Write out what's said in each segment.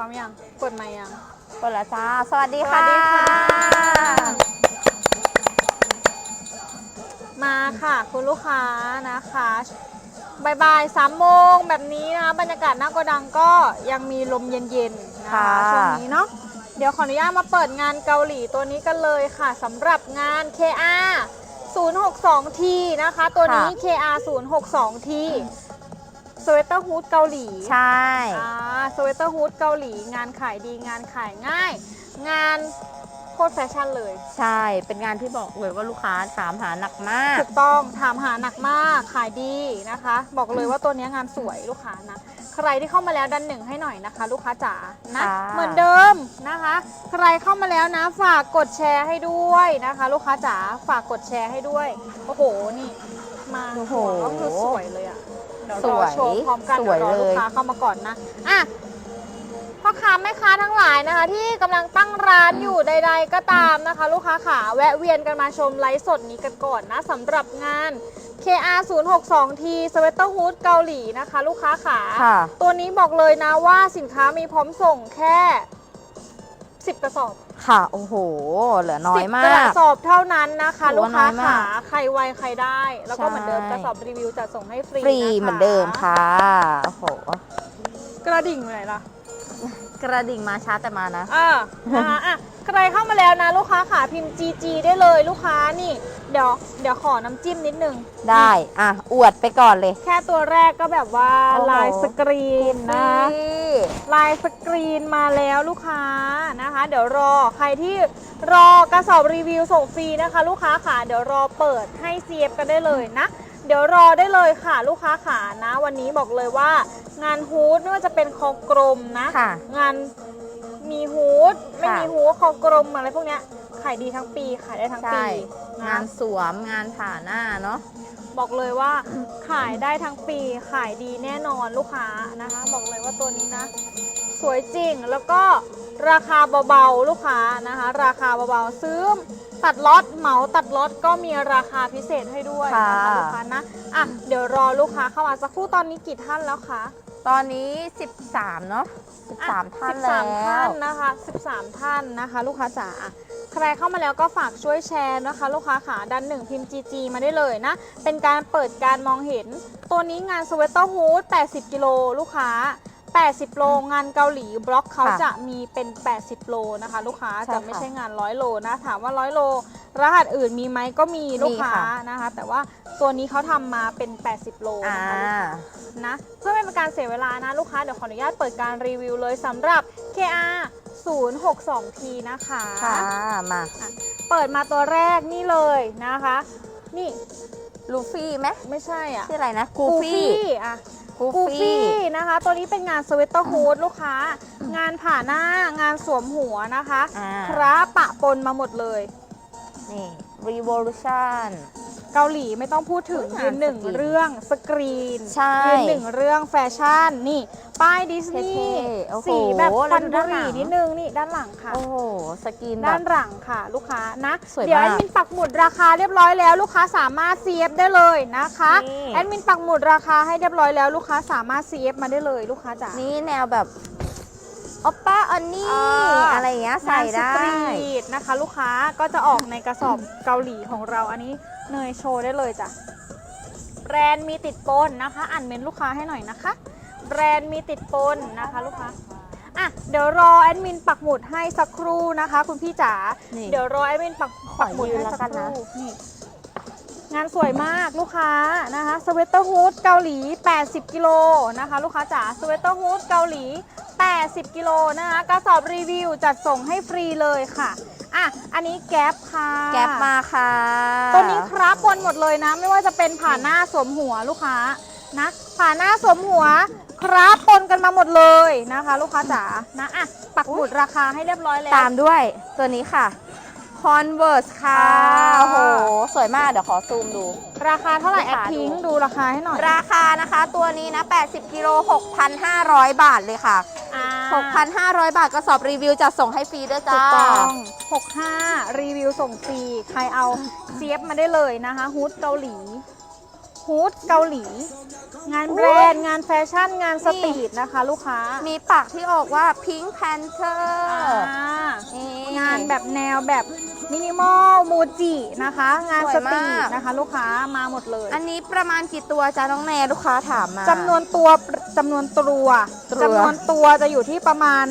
ร้อมยังเปิดไมค์ยังเปิดแล้วจ้า สวัสดีสวัค่ะสดีค่ะ มาค่ะ คุณลูกค้านะคะบายๆสามโมงแบบนี้นะคะบรรยากาศหน้าโกดังก็ยังมีลมเย็นๆนะคะค่ะ ช่วงนี้เนาะเดี๋ยวขออนุญาตมาเปิดงานเกาหลีตัวนี้กันเลยค่ะสำหรับงาน KR 062T นะคะ ตัวนี้ KR 062T สเวตเตอร์ฮูดเกาหลีใช่อ่าสเวตเตอร์ฮูดเกาหลี งานขายดีงานขายง่าย งานโคตรแฟชั่นเลย ใช่เป็นงานที่บอกเลยว่าลูกค้าถามหาหนักมาก ถูกต้องถามหาหนักมากขายดีนะคะ บอกเลยว่าตัวนี้งานสวยลูกค้านะ ใครที่เข้ามาแล้วดันหนึ่งให้หน่อยนะคะ ลูกค้าจ๋านะค่ะเหมือนเดิมนะคะ ใครเข้ามาแล้วนะฝากกดแชร์ให้ด้วยนะคะ ลูกค้าจ๋าฝากกดแชร์ให้ด้วยโอ้โหนี่มาโอ้โหหัวก็คือสวยเลยอะเดี๋ยวสรวอยโชว์พร้อมกันสเดี๋วยยวรอลูเลกยค้าเข้ามาก่อนนะอะพ่อค้าแม่ค้าทั้งหลายนะคะ ที่กำลังตั้งร้านอยู่ใด ๆ ก็ตามนะคะ ลูกค้าขาแวะเวียนกันมาชมไลฟ์สดนี้กันก่อนนะสำหรับงาน KR 0 6 2 T Sweater Hood เกาหลีนะคะ ลูกค้าขา ค่ะ ตัวนี้บอกเลยนะว่าสินค้ามีพร้อมส่งแค่ 10 กระสอบ ค่ะ โอ้โห เหลือน้อยมา10กระก สอบเท่านั้นนะคะ ถือลูกว่าค้าน้อยมากขาใครไวใครได้ แล้วก็ใช่ เหมือนเดิมกระสอบรีวิวจะส่งให้ฟรีฟรีนะคะเหมือนเดิมค่ะ โอ้โห กระดิ่งอยู่ไหนล่ะกระดิ่งมาช้าแต่มานะ อ่านะคะอะใครเข้ามาแล้วนะลูกค้าขาพิมพ์ GG ได้เลยลูกค้านี่ เดี๋ยวเดี๋ยวขอน้ำจิ้มนิดนึง ได้ อะ อวดไปก่อนเลย แค่ตัวแรกก็แบบว่าโอ้โห ลายสกรีนนะฟรีลายสกรีนมาแล้วลูกค้านะคะ เดี๋ยวรอใครที่รอกระสอบรีวิวส่งฟรีนะคะ ลูกค้าขาเดี๋ยวรอเปิดให้เซียบกันได้เลยนะ เดี๋ยวรอได้เลยค่ะ ลูกค้าขานะ วันนี้บอกเลยว่า งานฮูดไม่ว่าจะเป็นคอกลมนะ ค่ะ งานมีฮูดไม่ค่ะมีฮูดคอกลมอะไรพวกเนี้ยขายดีทั้งปีขายได้ทั้งใช่ ปี งานะนสวมงานผ่าหน้าเนาะ บอกเลยว่าขายได้ทั้งปีขายดีแน่นอนลูกค้านะคะ บอกเลยว่าตัวนี้นะ สวยจริงแล้วก็ราคาเบาๆลูกค้านะคะ ราคาเบาๆซื้อตัดล็อตเหมาตัดล็อตก็มีราคาพิเศษให้ด้วยนะคะค่ะลูกค้านะอะเดี๋ยวรอลูกค้าเข้ามาสักครู่ตอนนี้กี่ท่านแล้วคะตอนนี้ 13 เนาะ13 ท่านสิบแล้สามท่าวนนะคะ 13 ท่านนะคะ ลูกค้าจ๋าอะ ใครเข้ามาแล้วก็ฝากช่วยแชร์นะคะ ลูกค้าขาดันหนึ่งพิมพ์ GG มาได้เลยนะ เป็นการเปิดการมองเห็น ตัวนี้งานสเวตเตอร์ฮูด80 กิโลลูกค้า 80 โลงานเกาหลีบล็อกเขาค่ะจะมีเป็น 80 โลนะคะ ลูกค้าใช่จะค่ะไม่ใช่งาน 100 โลนะ ถามว่า 100 โล รหัสอื่นมีไหมก็มีลูกค้ามีค่ะ นะคะ แต่ว่าตัวนี้เขาทำมาเป็น 80 โลอ่า นะคะลูกค้านะเพื่อไม่เป็นการเสียเวลานะ ลูกค้า เดี๋ยวขออนุญาตเปิดการรีวิวเลยสำหรับ KR 062T นะคะค่ะมาเปิดมาตัวแรกนี่เลยนะคะ นี่ลูฟี่ไหมไม่ใช่อะชื่ออะไรนะกูฟี่อะ กูกูฟี่ฟี่นะคะ ตัวนี้เป็นงานสเวตเตอร์ฮูดลูกค้า งานผ่าหน้างานสวมหัวนะคะ อ่าพระปะปนมาหมดเลย นี่ revolution เกาหลีไม่ต้องพูดถึงงานยืนหนึ่งสกรีนเรื่องสกรีนใช่ยืนหนึ่งเรื่องแฟชั่นนี่ ป้ายดิสนีเท่ย์ๆโอ้โหสีแบบควันแล้วดูบุด้านหหลัรี่ง นิดนึงนี่ด้านหลังค่ะ โอ้โห สกินแบด้าบ นหลังค่ะ ลูกค้านะ สวยเดี๋ยวมาแอกดมินปักหมุดราคาเรียบร้อยแล้วลูกค้าสามารถ CF ได้เลยนะคะนี่ แอดมินปักหมุดราคาให้เรียบร้อยแล้วลูกค้าสามารถ CF มาได้เลยลูกค้าจ๋านี่แนวแบบ โอปป้าออนนี่อ่าอะไรอย่างเงี้ยใส่งานสได้ตรีทนะคะ ลูกค้าก็จะออกในกระสอบเกาหลีของเราอันนี้เนยโชว์ได้เลยจ้ะแบรนด์มีติดปนนะคะ อ่านเมนลูกค้าให้หน่อยนะคะ แบรนด์มีติดปนนะคะ ลูกค้าอะเดี๋ยวรอแอดมินปักหมุดให้สักครู่นะคะ คุณพี่จ๋านี่เดี๋ยวรอแอดมินปักขอปักหมุดยืนให้แล้วสักกันคนะรู่นี่งานสวยมากลูกค้านะคะสเวตเตอร์ฮูดเกาหลี 80 กิโลนะคะ ลูกค้าจ๋าสเวตเตอร์ฮูดเกาหลี 80 กิโลนะคะกระสอบรีวิวจัดส่งให้ฟรีเลยค่ะอะอันนี้แก๊ปค่ะแก๊ปมาค่ะตัวนี้ครับปนหมดเลยนะ ไม่ว่าจะเป็นผ่าหน้าสวมหัวลูกค้านะผ่าหน้าสวมหัวครับปนกันมาหมดเลยนะคะ ลูกค้าจ๋านะอะปักหมุดราคาให้เรียบร้อยแล้วตามด้วยตัวนี้ค่ะ Converse ค่ะอ่าโอ้โห สวยมาก เดี๋ยวขอซูมดู ราคาเท่าไหร่ลูกแอดค้าพิงดูดูราคาให้หน่อย ราคานะคะตัวนี้นะ 80กิโล6,500 บาทเลยค่ะอ่า6,500 บาทกระสอบรีวิวจะส่งให้ฟรีด้วยถูจ้ากต้อง65 รีวิวส่งฟรี ใครเอาเซียบมาได้เลยนะคะ ฮูดเกาหลี ฮฮูดเกาหลี งานแบรนด์งานแฟชั่นงานสตรีทนะคะ ลูกค้ามีปักที่ออกว่า Pink Panther อ่านี่งานแบบแนวแบบมินิมอลมูจินะคะ งานสสวยตรีมาก ทนะคะ ลูกค้ามาหมดเลยอันนี้ประมาณกี่ตัวจ้าน้องแนลูกค้าถามมา จำนวนตัวจำนวนตัวตัว จำนวนตัวจะอยู่ที่ประมาณ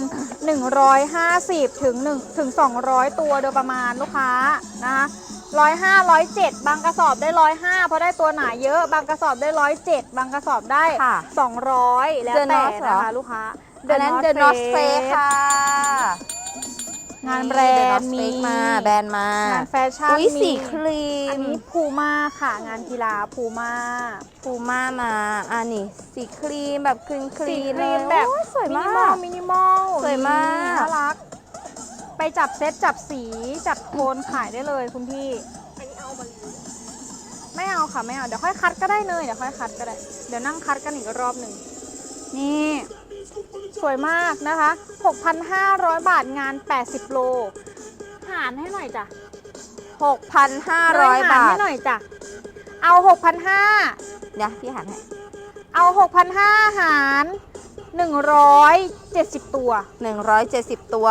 150 ถึง1ถึง 200 ตัวโดยประมาณลูกค้านะคะ ร้อยห้าร้อยเจ็ดบางกระสอบได้ร้อยห้าเพราะได้ตัวหนาเยอะ บางกระสอบได้ร้อยเจ็ดบางกระสอบได้ค่ะ200แล้ว The แต่ North เหรอนะคะลูกค้าอันนั้น The North Face ค่ะ งานแบรนด์มีมีมาแบรนด์มางานแฟชั่นอุ้ยมีสีครีอันมนี้พูม่าค่ะ งานกีฬาพูม่าฟูม่ามาอันนี้สีครีมแบบครีมคสีรีมครีมแบบ โอ้ยสวยมิมานิมอลก มินิมอลสวยมาก นี่น่ารัก ไปจับเซตจับสีจับโทนขายได้เลยคุณพี่ไม่เอาค่ะไม่เอาเดี๋ยวค่อยคัดก็ได้เลยเดี๋ยวค่อยคัดก็ได้ เดี๋ยวนั่งคัดกันอีกรอบหนึ่งนี่สวยมากนะคะ 6,500 บาทงาน 80 โล หารให้หน่อยจ้ะ 6,500หารบาทให้หน่อยจ้ะ เอา 6,500 เดี๋ยวพี่หันให้ เอา 6,500 หาร 170 ตัว 170 ตัว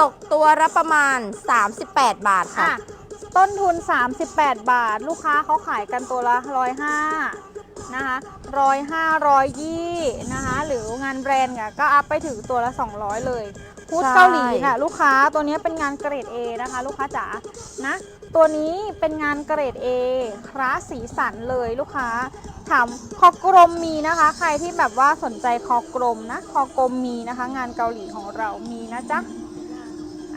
ตกตัวละประมาณ 38 บาทค่ะ อะ ต้นทุน 38 บาท ลูกค้าเขาขายกันตัวละ 105นะคะ105 120นะคะ หรืองานแบรนด์เนี่ยก็อัพไปถึงตัวละ 200 เลยพูดใช่ เกาหลีค่ะลูกค้าตัวนี้เป็นงานเกรด A นะคะ ลูกค้าจ๋านะ ตัวนี้เป็นงานเกรด A คลาสสีสันเลยลูกค้า ถามคอกลมมีนะคะ ใครที่แบบว่าสนใจคอกลมนะคอกลมมีนะคะ งานเกาหลีของเรามีนะจ๊ะ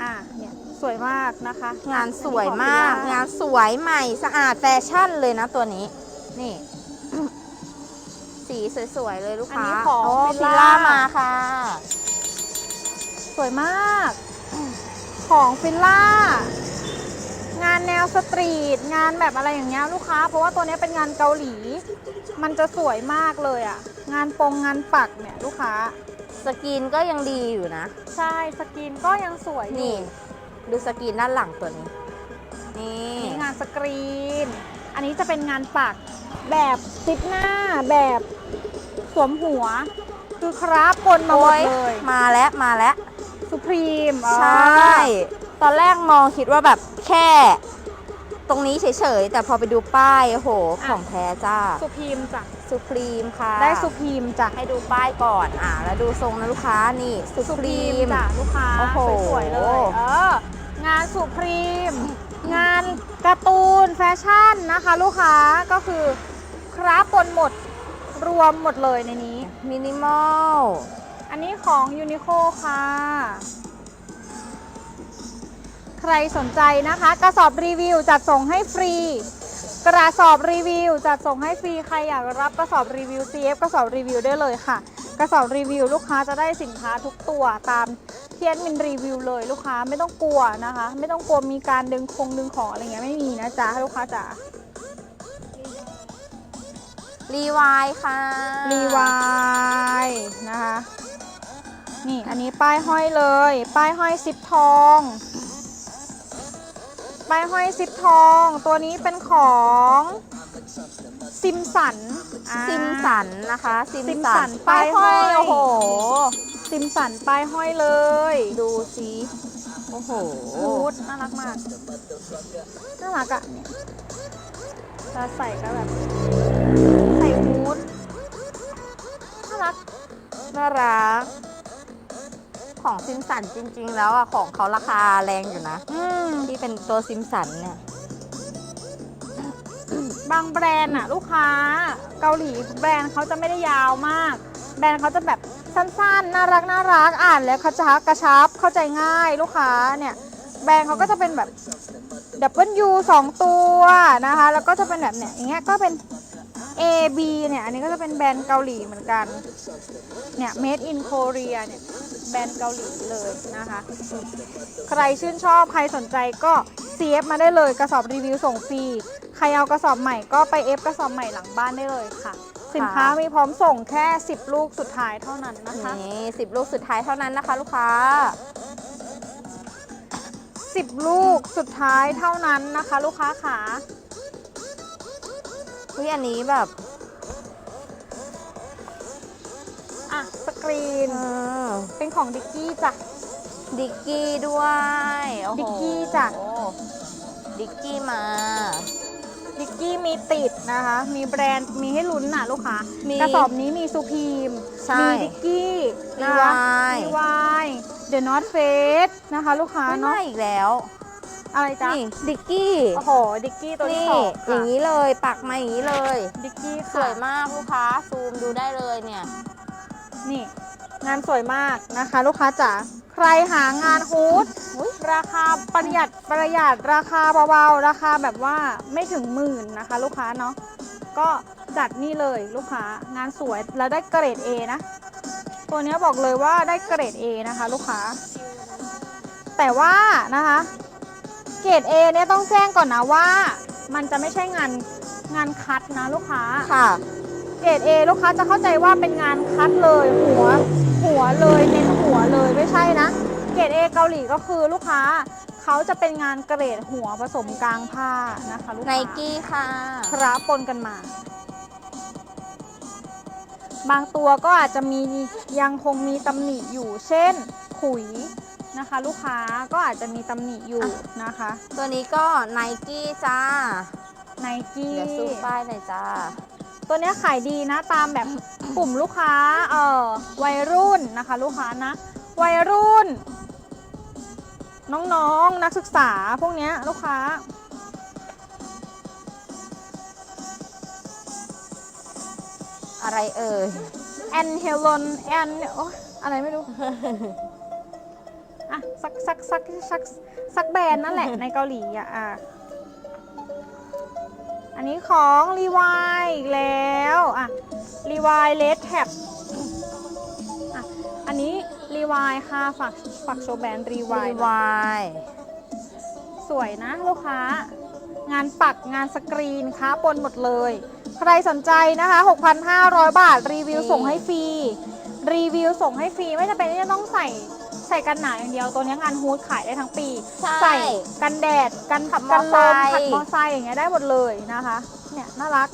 อะเนี่ยสวยมากนะคะ งานสวยมากอันนี้ของงานสวยใหม่สะอาดแฟชั่นเลยนะตัวนี้ นี่ สีสวยๆเลยลูกอันค้านี้ของโอ้ฟิฟิลลล่าล่ามาค่ะ สวยมาก ของฟิลล่างานแนวสตรีทงานแบบอะไรอย่างเงี้ยลูกค้า เพราะว่าตัวนี้เป็นงานเกาหลี มันจะสวยมากเลยอะ่ะ งานปงงานปักเนี่ยลูกค้า สกรีนก็ยังดีอยู่นะ ใช่สกรีนก็ยังสวยอยู่นี่ ดูสกรีนด้านหลังตัวนี้ นี่นี่งานสกรีน อันนี้จะเป็นงานปักแบบติดหน้าแบบสวมหัว คือคราฟปนมาหมดเลยมาแล้วมาแล้วสุพรีมใช่ ตอนแรกมองคิดว่าแบบแค่ ตรงนี้เฉยๆ แต่พอไปดูป้ายโอ้โหของแท้จ้าสุพรีมจ้ะ สุพรีมค่ะ ได้สุพรีมจ้ะให้ดูป้ายก่อนอ่าแล้วดูทรงนะลูกค้านี่สุสุพพรีรีมมจ้ะลูกค้าโอ้โหสวยๆเลย เอองานสุพรีม งานการ์ตูนแฟชั่นนะคะ ลูกค้าก็คือคราฟปนหมดรวมหมดเลยในนี้มินิมอลอันนี้ของยูนิโคค่ะ ใครสนใจนะคะ กระสอบรีวิวจัดส่งให้ฟรี กระสอบรีวิวจัดส่งให้ฟรีใครอยากรับกระสอบรีวิว CF กระสอบรีวิวได้เลยค่ะ กระสอบรีวิว ลูกค้าจะได้สินค้าทุกตัวตามเทียนมินรีวิวเลยลูกค้าไม่ต้องกลัวนะคะ ไม่ต้องกลัวมีการดึงคงดึงของอะไรเงี้ยไม่มีนะจ๊ะลูกค้าจ๋ารีวายค่ะรีวายนะคะ นี่อันนี้ป้ายห้อยเลย ป้ายห้อยซิปทอง ป้ายห้อยซิปทอง ตัวนี้เป็นของซิมสันอ่าซิมสันนะคะซิมซิมสัสันนป้าป้ายยห้ห้ออยยโอ้โห ซิมสันป้ายห้อยเลยดูสิโอ้โหฮูดน่ารักมาก น่ารักอะเนี่ยจะใส่ก็แบบ ใส่ฮูดน่ารัก น่ารัก ของซิมสันจริง ๆ แล้วอะของเขาราคาแรงอยู่นะ อืม ที่เป็นตัวซิมสันเนี่ย บางแบรนด์อะลูกค้า เกาหลีแบรนด์เขาจะไม่ได้ยาวมาก แบรนด์เขาจะแบบสั้นๆ น่ารักน่ารักอ่านแล้วกระชับกระชับเข้าใจง่ายลูกค้าเนี่ย แบรนด์เขาก็จะเป็นแบบดับเบิลยูสองตัวนะคะ แล้วก็จะเป็นแบบเนี่ยอย่างเงี้ยก็เป็น A B เนี่ย อันนี้ก็จะเป็นแบรนด์เกาหลีเหมือนกัน เนี่ย made in Korea เนี่ย แบรนด์เกาหลีเลยนะคะ ใครชื่นชอบใครสนใจก็ CF มาได้เลยกระสอบรีวิวส่งฟรี ใครเอากระสอบใหม่ก็ไป F กระสอบใหม่หลังบ้านได้เลยค่ะ สินค้ามีพร้อมส่งแค่ 10 ลูกสุดท้ายเท่านั้นนะคะ นี่สิบลูกสุดท้ายเท่านั้นนะคะ ลูกค้า 10 ลูกสุดท้ายเท่านั้นนะคะ ลูกค้าขา อุ้ยอันนี้แบบ อะ สกรีน เออ เป็นของดิกกี้จ้ะ ดิกกี้ด้วยโอ้โหดิกกี้จ้ะ ดิกกี้มา ดิกกี้มีติดนะคะ มีแบรนด์ มีให้ลุ้นน่ะลูกค้า มีกระสอบนี้มีซูพีม ใช่มีดิกกี้นะมีคะ Levi มีวาย เดอะนอตเฟสนะคะ ลูกค้าไม่เนาะ มาอีกแล้ว อะไรจ๊ะนี่ดิกกี้โอ้โห ดิกกี้ตัวที่นี่สองอค่ะย่างนี้เลยปักมาอย่างนี้เลย ดิกกี้สวยมากลูกค้าซูมดูได้เลยเนี่ยนี่ งานสวยมากนะคะ ลูกค้าจ๋าใครหางานฮูดอุ๊ยราคาประหยัดประหยัดราคาเบาๆราคาแบบว่าไม่ถึงหมื่นนะคะ ลูกค้าเนาะก็จัดนี่เลยลูกค้างานสวยแล้วได้เกรด A นะ ตัวเนี้ยบอกเลยว่าได้เกรด A นะคะ ลูกค้า แต่ว่านะคะ เกรด A เนี่ยต้องแจ้งก่อนนะว่า มันจะไม่ใช่งานงานคัดนะลูกค้า ค่ะ เกรด A ลูกค้าจะเข้าใจว่าเป็นงานคัดเลยหัว หัวเลยเน้นหัวเลยไม่ใช่นะ เกรด A เกาหลีก็คือลูกค้าเขาจะเป็นงานเกรดหัวผสมกลางผ้านะคะลูกไนค้ากี้ค่ะ คราปนกันมา บางตัวก็อาจจะมียังคงมีตำหนิอยู่เช่น ขุย นะคะ ลูกค้าก็อาจจะมีตำหนิอยู่นะคะ ตัวนี้ก็ไนกี้จ้า ไนกี้เดี๋ยวซูมป้ายหน่อยจ้า ตัวเนี้ยขายดีนะตามแบบกลุ่มลูกค้าเอ่อวัยรุ่นนะคะ ลูกค้านะ วัยรุ่น น้องๆนนักศึกษาพวกเนี้ยลูกค้าอะไรเอ่ย แอนเฮลอนแอนโอยอะไรไม่รู้ อะสักสักสักสักสักแบรนด์นั่นแหละ ในเกาหลีอะอะอันนี้ของรีวายอีกแล้วอะรีวายเลดแท็บอะอันนี้รีวายค่ะฝากฝากโชว์แบรนด์รีวายวายสวยนะลูกค้างานปักงานสกรีนค้าปนหมดเลย ใครสนใจนะคะ 6,500 บาท รีวิวส่งให้ฟรี รีวิวส่งให้ฟรี ไม่จำเป็นที่จะต้องใส่ ใส่กันหนาวอย่างเดียว ตัวนี้งานฮูดขายได้ทั้งปี ใช่ ใส่กันแดด กันขับมกัอนลไซมค์ขับมอไซค์อย่างเงี้ยได้หมดเลยนะคะ เนี่ยน่ารัก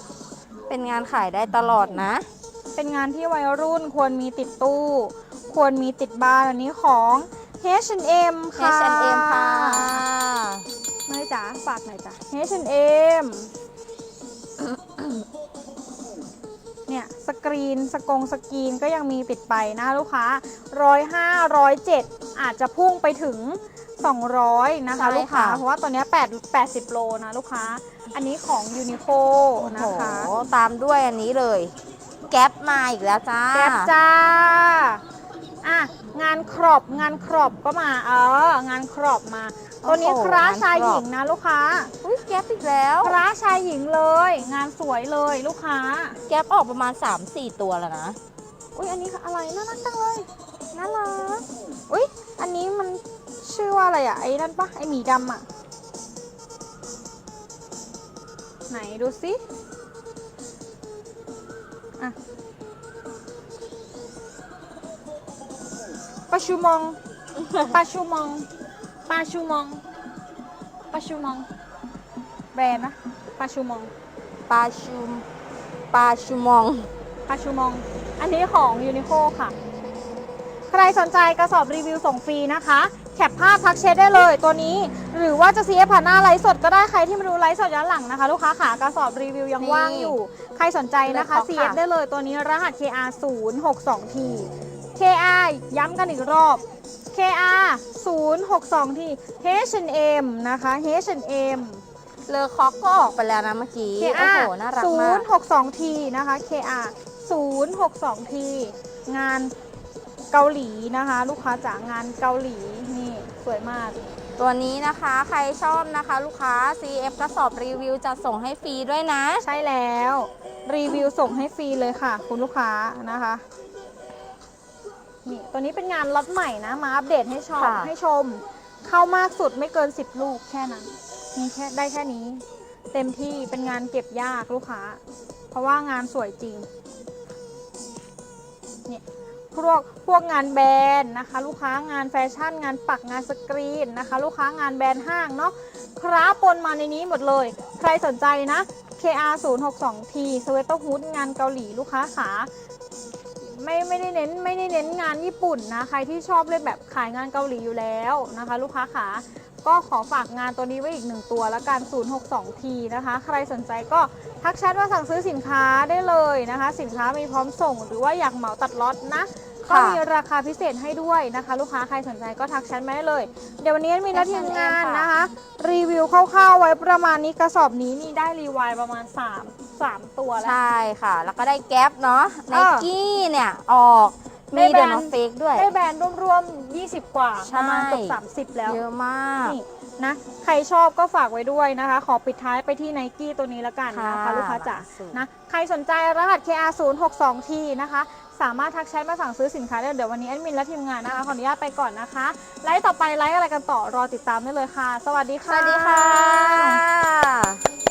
เป็นงานขายได้ตลอดนะ เป็นงานที่วัยรุ่นควรมีติดตู้ ควรมีติดบ้านอันนี้ของ H&M ค่ะ H&M ค่ะนายจ๋าฝากหน่อยจ้ะ H&M สกรีน สกงสกรีนก็ยังมีติดไปนะลูกค้าร้อยห้าร้อยเจ็ดอาจจะพุ่งไปถึง 200 นะคะ ใช่ลูกค้าค่ะเพราะว่าตัวเนี้ย8 80 โลนะลูกค้า อันนี้ของยูนิโคโอ้นะโหคะตามด้วยอันนี้เลย แก๊ปมาอีกแล้วจ้า แก๊ปจ้า อะงานครอบงานครอบก็มาเอองานครอบมา ตัวนี้โอ้โหคร้างานชายครหอบญิงนะลูกค้าอุ้ยแก๊ปอีกแล้ว คร้าชายหญิงเลย งานสวยเลยลูกค้า แก๊ปออกประมาณ 3-4 ตัวแล้วนะ อุ้ยอันนี้อะไรน่ารักจังเลยน่ารักอุ้ยอันนี้มันชื่อว่าอะไรอะไอ้นั่นปะไอ้หมีดำอะไหนดูสิอะ ปาชูมองปาชูมองปาชูมองปาชูมอง แบรนด์นะปาชูมองปลาชุมปลาชูมองปาชูมอง อันนี้ของยูนิโคค่ะ ใครสนใจกระสอบรีวิวส่งฟรีนะคะ แคปภาพทักเชทได้เลยตัวนี้ หรือว่าจะซีเอผ่านหน้าไลฟ์สดก็ได้ใครที่มาดูไลฟ์สดย้อนหลังนะคะ ลูกค้าขากระสอบรีวิวยังนี่ว่างอยู่ ใครสนใจนะคะเลยขอ CF ค่ะได้เลยตัวนี้รหัส KR 0 6 2 T KR ย้ำกันอีกรอบ KR 0 6 2 T H&M นะคะ H&M เลอคอกก็ออกไปแล้วนะเมื่อกี้โอ้ KR โหน่ารักมาก062 T นะคะ KR 062 T งานเกาหลีนะคะ ลูกค้าจ๋างานเกาหลีนี่สวยมาก ตัวนี้นะคะใครชอบนะคะลูกค้า CF กระสอบรีวิวจะส่งให้ฟรีด้วยนะ ใช่แล้ว รีวิวส่งให้ฟรีเลยค่ะ คุณลูกค้านะคะ นี่ตัวนี้เป็นงานล็อตใหม่นะ มาอัปเดตให้ชมค่ะ ให้ชม เข้ามากสุดไม่เกิน 10 ลูกแค่นั้นมีแค่ได้แค่นี้ เต็มที่เป็นงานเก็บยากลูกค้า เพราะว่างานสวยจริงเนี่ยพวกพวกงานแบรนด์นะคะ ลูกค้างานแฟชั่น งานปักงานสกรีนนะคะ ลูกค้างานแบรนด์ห้างเนาะคราปนมาในนี้หมดเลย ใครสนใจนะเค KR 0 6 2 T สเวตเตอร์ฮูดงานเกาหลีลูกค้าขา ไม่ไม่ได้เน้นไม่ได้เน้นงานญี่ปุ่นนะใครที่ชอบเล่นแบบขายงานเกาหลีอยู่แล้วนะคะ ลูกค้าขาก็ขอฝากงานตัวนี้ไว้อีกหนึ่งตัวละกัน 062T นะคะ ใครสนใจก็ทักแชทมาสั่งซื้อสินค้าได้เลยนะคะ สินค้ามีพร้อมส่ง หรือว่าอยากเหมาตัดล็อตนะ ก็ค่ะมีราคาพิเศษให้ด้วยนะคะ ลูกค้าใครสนใจก็ทักแชทมาได้เลย เดี๋ยววันนี้มีหน้าที่งานนะคะ รีวิวคร่าวๆไว้ประมาณนี้กระสอบนี้นี่ได้รีวายประมาณ 3 3 ตัวแล้ว ใช่ค่ะ แล้วก็ได้แก๊ปเนาะไนเออกี้เนี่ยออกได้มีแบรเดนด์นอเฟกด้วยได้แบรนด์รวมๆ 20 กว่าใช่ประมาณเกือบ30 แล้ว เยอะมากนี่นะ ใครชอบก็ฝากไว้ด้วยนะคะ ขอปิดท้ายไปที่ไนกี้ตัวนี้ละกันนะคะค่ะลูกค้าจ๋าสุดนะ ใครสนใจรหัส KR 0 6 2 T นะคะ สามารถทักแชทมาสั่งซื้อสินค้าได้เดี๋ยววันนี้แอดมินและทีมงานนะคะขออนุญาตไปก่อนนะคะไลฟ์ต่อไปไลฟ์อะไรกันต่อรอติดตามได้เลยค่ะ สวัสดีค่ะวัสดีค่ะ